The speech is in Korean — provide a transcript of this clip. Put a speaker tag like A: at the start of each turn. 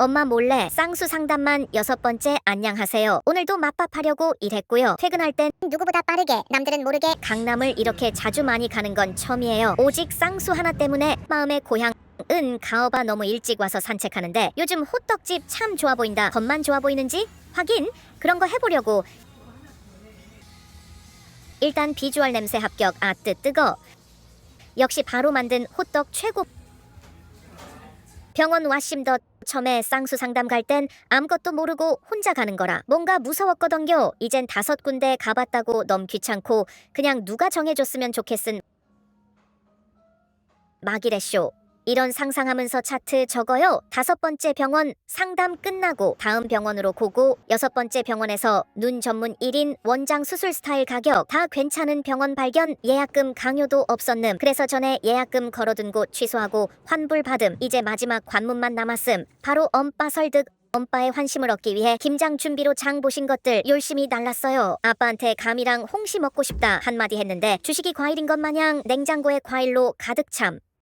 A: 엄마 몰래 쌍수 상담만 여섯 번째 안녕하세요. 오늘도 맛밥하려고 일했고요. 퇴근할 땐
B: 누구보다 빠르게 남들은 모르게
A: 강남을 이렇게 자주 많이 가는 건 처음이에요. 오직 쌍수 하나 때문에 마음의 고향 은 가어바 너무 일찍 와서 산책하는데 요즘 호떡집 참 좋아 보인다. 겉만 좋아 보이는지 확인 그런 거 해보려고 일단 비주얼 냄새 합격 아뜨 뜨거 역시 바로 만든 호떡 최고 병원 와심더 처음에 쌍수 상담 갈 땐 아무것도 모르고 혼자 가는 거라 뭔가 무서웠거든요. 이젠 다섯 군데 가봤다고 너무 귀찮고 그냥 누가 정해줬으면 좋겠은. 막이래쇼 이런 상상하면서 차트 적어요. 다섯 번째 병원 상담 끝나고 다음 병원으로 고고. 여섯 번째 병원에서 눈 전문 1인 원장 수술 스타일 가격. 다 괜찮은 병원 발견. 예약금 강요도 없었음. 그래서 전에 예약금 걸어둔 곳 취소하고 환불 받음. 이제 마지막 관문만 남았음. 바로 엄빠 설득. 엄빠의 환심을 얻기 위해 김장 준비로 장 보신 것들 열심히 날랐어요. 아빠한테 감이랑 홍시 먹고 싶다 한마디 했는데 주식이 과일인 것 마냥 냉장고에 과일로 가득 참.